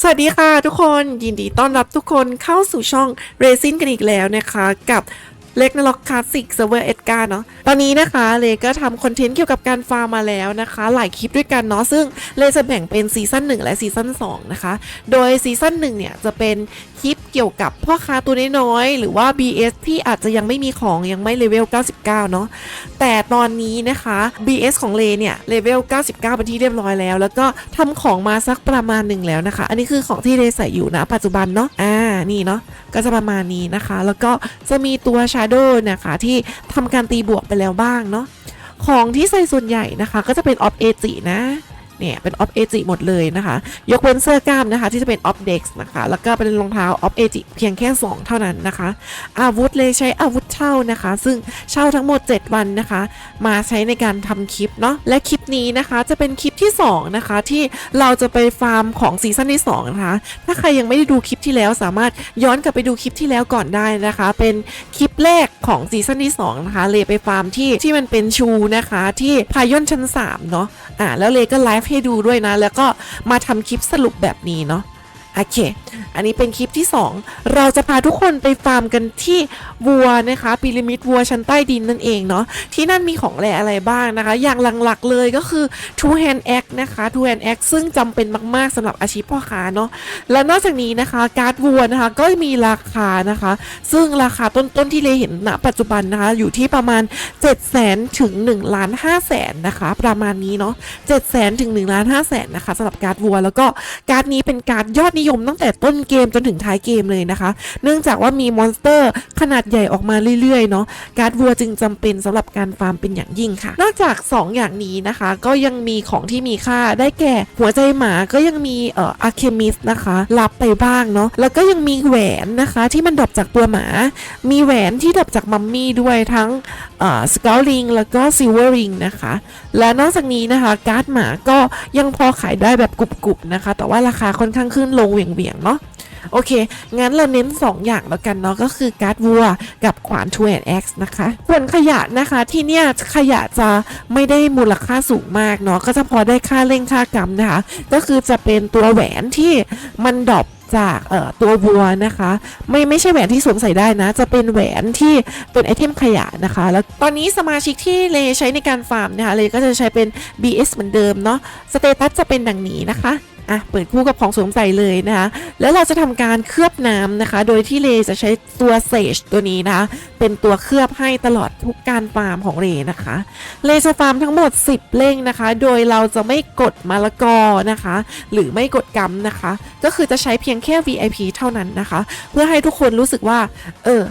สวัสดีค่ะทุกคนยินดีต้อนรับทุกคนเข้าสู่ช่อง r a ซินกันอีกแล้วนะคะ กับ เล็กนะล็อกคลาสสิกเซิร์ฟเวอร์เอ็ดการ์เนาะตอนนี้นะคะเลก็ทำคอนเทนต์เกี่ยวกับการฟาร์มมาแล้วนะคะ หลายคลิปด้วยกันเนาะซึ่งเลจะแบ่งเป็นซีซั่น1และซีซั่น2นะคะ โดยซีซั่น1เนี่ยจะเป็นคลิปเกี่ยวกับพ่อค้าตัวน้อยๆหรือว่า BS ที่อาจจะยังไม่มีของยังไม่เลเวล 99 เนาะแต่ตอนนี้นะคะ BS ของเลเนี่ยเลเวล 99 เป็นที่เรียบร้อยแล้ว แล้วก็ทำของมาสักประมาณหนึ่งแล้วนะคะ อันนี้คือของที่เลใส่อยู่นะปัจจุบันเนาะอ่า นี่เนาะก็จะประมาณนี้นะคะ แล้วก็จะมีตัว Shadow นะคะที่ทำการตีบวกไปแล้วบ้างเนาะของที่ใส่ส่วนใหญ่นะคะ ก็จะเป็นออฟเอจินะ เนี่ยเป็น Off Ag หมดเลยนะคะ ยกเว้นเสื้อกล้ามนะคะที่จะเป็น Off Dex นะคะ แล้วก็เป็นรองเท้า Off Ag เพียงแค่ 2 เท่านั้นนะคะ อาวุธเลยใช้อาวุธเช่านะคะ ซึ่งเช่าทั้งหมด 7 วันนะคะ มาใช้ในการทำคลิปเนาะและคลิปนี้นะคะจะเป็นคลิปที่ 2 นะคะ ที่เราจะไปฟาร์มของซีซั่นที่2นะคะถ้าใครยังไม่ได้ดูคลิปที่แล้วสามารถย้อนกลับไปดูคลิปที่แล้วก่อนได้นะคะ เป็นคลิปแรกของซีซั่นที่2นะคะเลยไปฟาร์มที่ที่มันเป็นชูนะคะที่พายอนชั้น3เนาะ อ่าแล้วเลก็ไลฟ์ให้ดูด้วยนะ แล้วก็มาทำคลิปสรุปแบบนี้เนาะ โอเค อันนี้เป็นคลิปที่ 2 เราจะพาทุกคนไปฟาร์มกันที่วัวนะคะพีระมิดวัวชั้นใต้ดินนั่นเองเนาะ ที่นั่นมีของแร่อะไรบ้างนะคะ อย่างหลักๆเลยก็คือ two hand axe นะคะ two hand axe ซึ่งจำเป็นมากๆสำหรับอาชีพพ่อค้าเนาะ และนอกจากนี้นะคะ การ์ดวัวนะคะก็มีราคานะคะ ซึ่งราคาต้นๆที่เลเห็นณปัจจุบันนะคะ อยู่ที่ประมาณ 7 0 0 0 0 0ถึง1ล้าน5แสนนะคะ ประมาณนี้เนาะ7 0 0 0 0ถึง1ล้าน5แสนนะคะสำหรับการ์ดวัว แล้วก็การ์ดนี้เป็นการ์ดยอดนิยมตั้งแต่ต้นเกมจนถึงท้ายเกมเลยนะคะ เนื่องจากว่ามีมอนสเตอร์ขนาดใหญ่ออกมาเรื่อยๆเนาะการ์ดวัวจึงจำเป็นสำหรับการฟาร์มเป็นอย่างยิ่งค่ะ นอกจาก 2 อย่างนี้นะคะ ก็ยังมีของที่มีค่าได้แก่หัวใจหมาก็ยังมีเอ่ออะเคมิสนะคะรับไปบ้างเนาะแล้วก็ยังมีแหวนนะคะที่มันดรอปจากตัวหมา มีแหวนที่ดรอปจากมัมมี่ด้วยทั้งเอ่อสกาลิงแล้วก็ซิลเวอร์ริงนะคะ และนอกจากนี้นะคะการ์ดหมาก็ยังพอขายได้แบบกรุบๆนะคะ แต่ว่าราคาค่อนข้างขึ้นลงเหวี่ยงๆเนาะโอเค งั้นเราเน้น 2 อย่างแล้วกันเนาะก็คือการ์ดวัวกับขวานทูแอนแอ็กซ์นะคะส่วนขยะนะคะที่เนี่ยขยะจะไม่ได้มูลค่าสูงมากเนาะก็จะพอได้ค่าเร่งค่ากรรมนะคะ ก็คือจะเป็นตัวแหวนที่มันดรอปจากเอ่อตัววัวนะคะ ไม่ไม่ใช่แหวนที่สวมใส่ได้นะ จะเป็นแหวนที่เป็นไอเทมขยะนะคะ แล้วตอนนี้สมาชิกที่เลใช้ในการฟาร์มนะคะเลก็จะใช้เป็น BS เหมือนเดิมเนาะสเตตัสจะเป็นดังนี้นะคะ อะเปิดคู่กับของสวมใส่เลยนะคะ แล้วเราจะทำการเคลือบน้ำนะคะ โดยที่เลจะใช้ตัวเซจตัวนี้นะคะ เป็นตัวเคลือบให้ตลอดทุกการฟาร์มของเลนะคะ เลจะฟาร์มทั้งหมด 10 เล่งนะคะ โดยเราจะไม่กดมะละกอนะคะ หรือไม่กดกัมนะคะ ก็คือจะใช้เพียงแค่ VIP เท่านั้นนะคะ เพื่อให้ทุกคนรู้สึกว่า เออ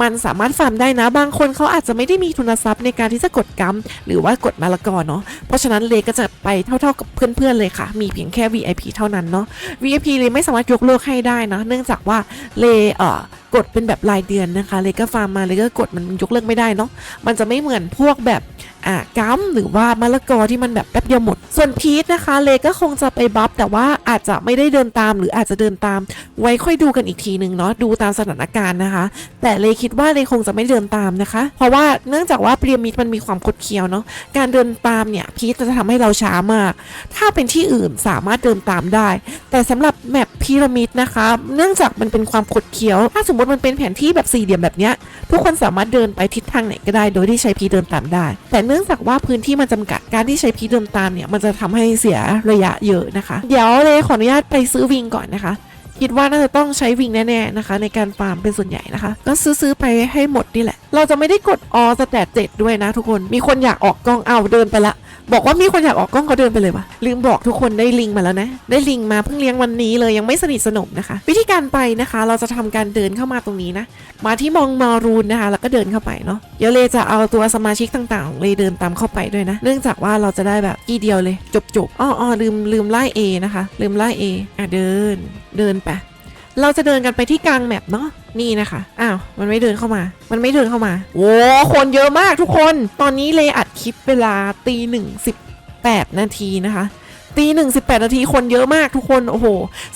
มันสามารถฟาร์มได้นะ บางคนเขาอาจจะไม่ได้มีทุนทรัพย์ในการที่จะกดกัมหรือว่ากดมะละกอเนาะเพราะฉะนั้นเลก็จะไปเท่าๆกับเพื่อนๆเลยค่ะ มีเพียงแค่ VIP เท่านั้นเนาะ VIP เลไม่สามารถยกเลิกให้ได้นะ เนื่องจากว่าเลเอ่อกดเป็นแบบรายเดือนนะคะ เลก็ฟาร์มมาเลก็กดมันยกเลิกไม่ได้เนาะมันจะไม่เหมือนพวกแบบอ่ากัมหรือว่ามะละกอที่มันแบบแป๊บเดียวหมด ส่วนพีทนะคะ เลก็คงจะไปบัฟแต่ว่าอาจจะไม่ได้เดินตามหรืออาจจะเดินตาม ไว้ค่อยดูกันอีกทีหนึ่งเนาะดูตามสถานการณ์นะคะ แต่เลคิดว่าเลคงจะไม่เดินตามนะคะ เพราะว่าเนื่องจากว่าเปรียมิดมันมีความคดเคี้ยวเนาะการเดินตามเนี่ยพีทจะทำให้เราช้ามาก ถ้าเป็นที่อื่นสามารถเดินตามได้ แต่สำหรับแมปพีระมิดนะคะ เนื่องจากมันเป็นความคดเคี้ยว ถ้าสมมติมันเป็นแผนที่แบบสี่เหลี่ยมแบบเนี้ยทุกคนสามารถเดินไปทิศทางไหนก็ได้ โดยที่ใช้พีเดินตามได้ แต่เนื่องจากว่าพื้นที่มันจำกัดการที่ใช้พีเดินตามเนี่ยมันจะทำให้เสียระยะเยอะนะคะ เดี๋ยวเลยขออนุญาตไปซื้อวิงก่อนนะคะ คิดว่าน่าจะต้องใช้วิงแน่ๆนะคะ ในการฟาร์มเป็นส่วนใหญ่นะคะ ก็ซื้อๆไปให้หมดนี่แหละ เราจะไม่ได้กดออสแตทเจ็ดด้วยนะทุกคนมีคนอยากออกกองเอาเดินไปละ บอกว่ามีคนอยากออกกล้องเขาเดินไปเลยวะลืมบอกทุกคนได้ลิงมาแล้วนะ ได้ลิงมาเพิ่งเลี้ยงวันนี้เลยยังไม่สนิทสนมนะคะ วิธีการไปนะคะ เราจะทำการเดินเข้ามาตรงนี้นะ มาที่มองมารูนนะคะ แล้วก็เดินเข้าไปเนาะเดี๋ยวเลจะเอาตัวสมาชิกต่างๆของเลยเดินตามเข้าไปด้วยนะ เนื่องจากว่าเราจะได้แบบกี่เดียวเลย จบๆอ้อออลืมลืมไล่ A นะคะ ลืมไล่ A อะเดิน เดินไป เราจะเดินกันไปที่กลางแมปเนาะนี่นะคะ อ้าว มันไม่เดินเข้ามา มันไม่เดินเข้ามา โอ้คนเยอะมากทุกคน ตอนนี้เลอัดคลิปเวลาตีหนึ่งสิบแปดนาทีนะคะตีหนึ่งสิบแปดนาทีคนเยอะมากทุกคน โอ้โห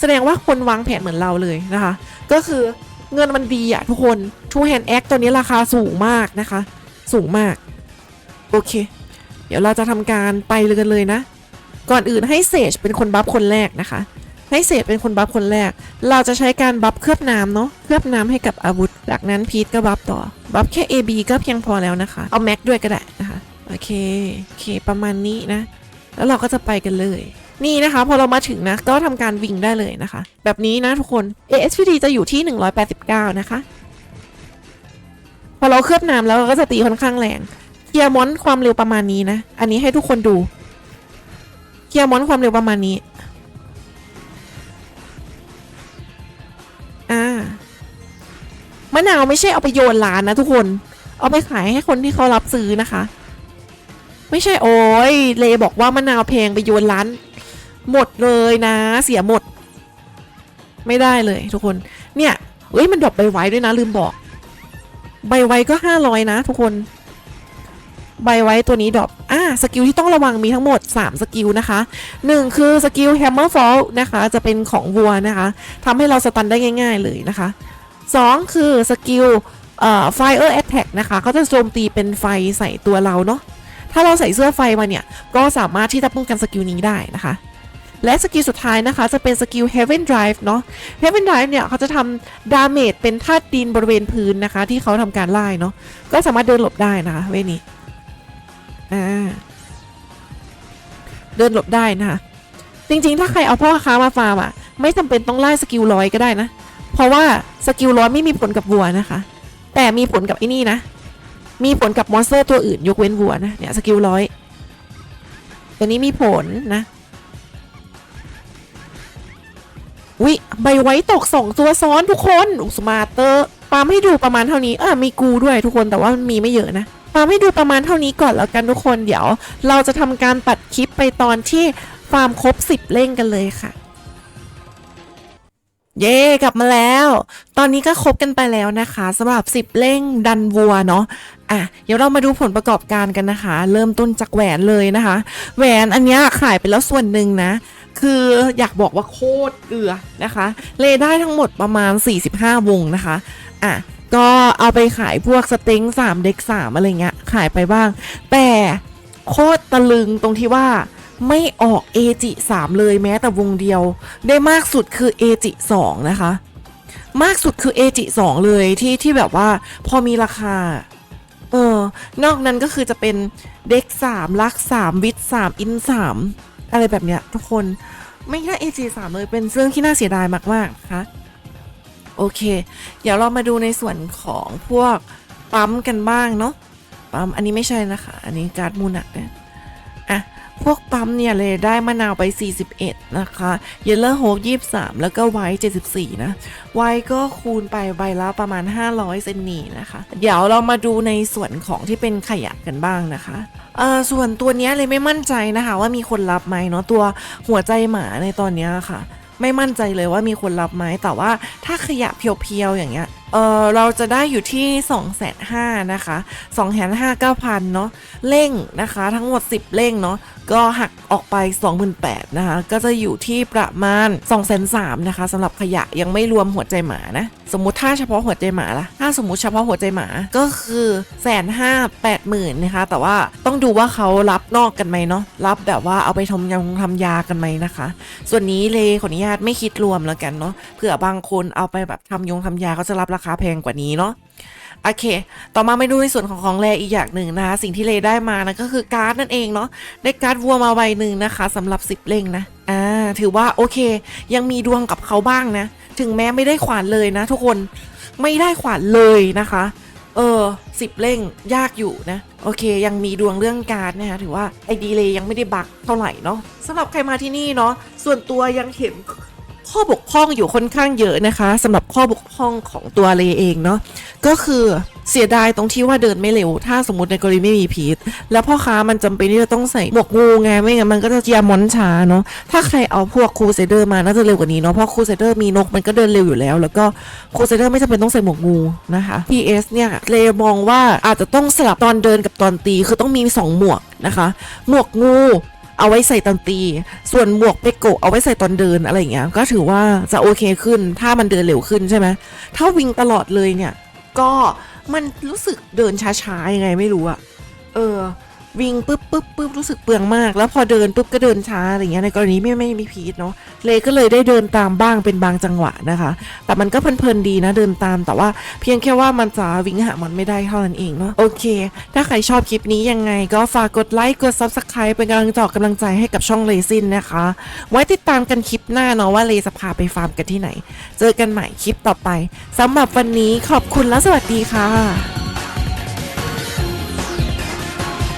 แสดงว่าคนวางแผนเหมือนเราเลยนะคะ ก็คือเงินมันดีอะทุกคน Two Hand X ตัวนี้ราคาสูงมากนะคะ สูงมาก โอเค เดี๋ยวเราจะทำการไปเลยกันเลยนะ ก่อนอื่นให้เซจเป็นคนบัฟคนแรกนะคะ ให้เศษเป็นคนบัฟคนแรก เราจะใช้การบัฟเคลือบน้ำเนาะ เคลือบน้ำให้กับอาวุธ จากนั้นพีทก็บัฟต่อ บัฟแค่ AB ก็เพียงพอแล้วนะคะ เอาแม็กด้วยก็ได้นะคะ โอเค โอเค ประมาณนี้นะ แล้วเราก็จะไปกันเลยนี่นะคะ พอเรามาถึงนะ ก็ทำการวิ่งได้เลยนะคะ แบบนี้นะทุกคน ASPD จะอยู่ที่ 189 นะคะ พอเราเคลือบน้ำแล้วก็จะตีค่อนข้างแรงเคียร์มอนความเร็วประมาณนี้นะ อันนี้ให้ทุกคนดูเคียร์มอนความเร็วประมาณนี้ มะนาวไม่ใช่เอาไปโยนร้านนะทุกคน เอาไปขายให้คนที่เขารับซื้อนะคะ ไม่ใช่โอ้ยเลบอกว่ามะนาวแพงไปโยนร้าน หมดเลยนะ เสียหมด ไม่ได้เลยทุกคน เนี่ยเอ้ยมันดรอปใบไว้ด้วยนะ ลืมบอก ใบไว้ก็ห้าร้อยนะทุกคน ใบไว้ตัวนี้ดรอปอ่าสกิลที่ต้องระวังมีทั้งหมด 3 สกิลนะคะ 1 คือสกิล Hammer Fall นะคะ จะเป็นของวัวนะคะทำให้เราสตันได้ง่าย ๆ เลยนะคะ 2 คือสกิลเอ่อ Fire Attack นะคะเขาจะโจมตีเป็นไฟใส่ตัวเราเนาะถ้าเราใส่เสื้อไฟมาเนี่ย ก็สามารถที่จะป้องกันสกิลนี้ได้นะคะ และสกิลสุดท้ายนะคะ จะเป็นสกิล Heaven Drive เนาะ Heaven Drive เนี่ยเขาจะทำดาเมจเป็นธาตุดินบริเวณพื้นนะคะ ที่เขาทำการไล่เนาะก็สามารถเดินหลบได้นะคะเวนี้อ่าเดินหลบได้นะคะจริงๆ ถ้าใครเอาพ่อค้ามาฟาร์มอะ ไม่จำเป็นต้องไล่สกิลร้อยก็ได้นะ เพราะว่าสกิลร้อยไม่มีผลกับวัวนะคะ แต่มีผลกับไอ้นี่นะ มีผลกับมอนสเตอร์ตัวอื่นยกเว้นวัวนะเนี่ยสกิลร้อยตัวนี้มีผลนะวิใบไว้ตกสองตัวซ้อนทุกคนอุสมาเตอร์ปาล์มให้ดูประมาณเท่านี้เอ่ามีกูด้วยทุกคนแต่ว่ามันมีไม่เยอะนะปาล์มให้ดูประมาณเท่านี้ก่อนแล้วกันทุกคนเดี๋ยว เราจะทำการตัดคลิปไปตอนที่ฟาร์มครบ 10 เล่งกันเลยค่ะ เย่กลับมาแล้ว ตอนนี้ก็ครบกันไปแล้วนะคะสำหรับ 10เล่งดันวัวเนาะอะเดี๋ยวเรามาดูผลประกอบการกันนะคะ เริ่มต้นจากแหวนเลยนะคะ แหวนอันนี้ขายไปแล้วส่วนหนึ่งนะ คืออยากบอกว่าโคตรเกลือนะคะ เลได้ทั้งหมดประมาณ 45 วงนะคะอะก็เอาไปขายพวกสเต็ง3 เด็ก 3 อะไรเงี้ยขายไปบ้าง แต่โคตรตะลึงตรงที่ว่า ไม่ออกเอจิ3เลยแม้แต่วงเดียว ได้มากสุดคือเอจิ2นะคะ มากสุดคือเอจิ2เลยที่ที่แบบว่าพอมีราคา เออ นอกนั้นก็คือจะเป็นเด็ก3ลัก3วิท3อิน3อะไรแบบเนี้ยทุกคนไม่ได้ AG3 เลยเป็นเรื่องที่น่าเสียดายมากๆนะคะโอเค เดี๋ยวเรามาดูในส่วนของพวกปั๊มกันบ้างเนาะปั๊มอันนี้ไม่ใช่นะคะ อันนี้การ์ดมูนักนะอะ พวกปั๊มเนี่ยเลยได้มะนาวไป 41 นะคะเยลเลอร์โฮก23 แล้วก็ไวท์74 นะ ไวท์ก็คูณไปใบละประมาณ 500 เซนนีนะคะ เดี๋ยวเรามาดูในส่วนของที่เป็นขยะกันบ้างนะคะเอ่อส่วนตัวเนี้ยเลยไม่มั่นใจนะคะ ว่ามีคนรับไหมเนาะตัวหัวใจหมาในตอนเนี้ยค่ะ ไม่มั่นใจเลยว่ามีคนรับไหมแต่ว่าถ้าขยะเพียวๆอย่างเงี้ยเออเราจะได้อยู่ที่2องแสนห้านะคะ2องแสนห้าเก้าพันเนาะเร่งนะคะทั้งหมด 10 เร่งเนาะก็หักออกไป 28,000นะคะก็จะอยู่ที่ประมาณ 2 3 0 0 0นะคะสำหรับขยะยังไม่รวมหัวใจหมานะ สมมุติถ้าเฉพาะหัวใจหมาล่ะถ้าสมมุติเฉพาะหัวใจหมาก็คือแสนห้าแปดหมื่นนะคะ แต่ว่าต้องดูว่าเขารับนอกกันไหมเนาะรับแบบว่าเอาไปทำยงทำยากันไหมนะคะ ส่วนนี้เลขออนุญาตไม่คิดรวมแล้วกันเนาะเผื่อบางคนเอาไปแบบทำยงทำยาเขาจะรับราคาแพงกว่านี้เนาะโอเค ต่อมาไม่ดูในส่วนของของแรอีกอย่างหนึ่งนะคะ สิ่งที่เลได้มานะก็คือการ์ดนั่นเองเนาะ ได้การ์ดวัวมาใบหนึ่งนะคะสำหรับ10เล่งนะ อ่า ถือว่าโอเค ยังมีดวงกับเขาบ้างนะ ถึงแม้ไม่ได้ขวานเลยนะ ทุกคน ไม่ได้ขวานเลยนะคะ เออสิบเล่งยากอยู่นะ โอเค ยังมีดวงเรื่องการ์ดนะคะถือว่าไอดีเลยยังไม่ได้บักเท่าไหร่เนาะสำหรับใครมาที่นี่เนาะ ส่วนตัวยังเห็น ข้อบกพร่องอยู่ค่อนข้างเยอะนะคะสำหรับข้อบกพร่องของตัวเลเองเนาะก็คือเสียดายตรงที่ว่าเดินไม่เร็ว ถ้าสมมติในกรณีไม่มีพีทแล้วพ่อค้ามันจำเป็นที่จะต้องใส่หมวกงูไงไม่งั้นมันก็จะเจียมอนช้าเนาะถ้าใครเอาพวกคูเซเดอร์มาน่าจะเร็วกว่านี้เนาะเพราะคูเซเดอร์มีนกมันก็เดินเร็วอยู่แล้ว แล้วก็คูเซเดอร์ไม่จำเป็นต้องใส่หมวกงูนะคะ PS เนี่ยเลมองว่าอาจจะต้องสลับตอนเดินกับตอนตี คือต้องมีสองหมวกนะคะ หมวกงู เอาไว้ใส่ตอนตี ส่วนหมวกเปโกะเอาไว้ใส่ตอนเดินอะไรอย่างเงี้ย ก็ถือว่าจะโอเคขึ้น ถ้ามันเดินเร็วขึ้นใช่ไหม ถ้าวิ่งตลอดเลยเนี่ย ก็มันรู้สึกเดินช้าๆยังไงไม่รู้อะเออ วิ่งปุ๊บปุ๊บปุ๊บรู้สึกเปลืองมาก แล้วพอเดินปุ๊บก็เดินช้าอะไรเงี้ยในกรณีไม่ไม่มีพีทเนาะเลก็เลยได้เดินตามบ้างเป็นบางจังหวะนะคะ แต่มันก็เพลินๆดีนะเดินตามแต่ว่าเพียงแค่ว่ามันจะวิ่งหามันไม่ได้เท่านั้นเองเนาะโอเค ถ้าใครชอบคลิปนี้ยังไงก็ฝากกดไลค์กด subscribe เป็นกำลังใจกำลังใจให้กับช่องเลซินนะคะ ไว้ติดตามกันคลิปหน้าเนาะว่าเลจะพาไปฟาร์มกันที่ไหน เจอกันใหม่คลิปต่อไปสำหรับวันนี้ขอบคุณและสวัสดีค่ะ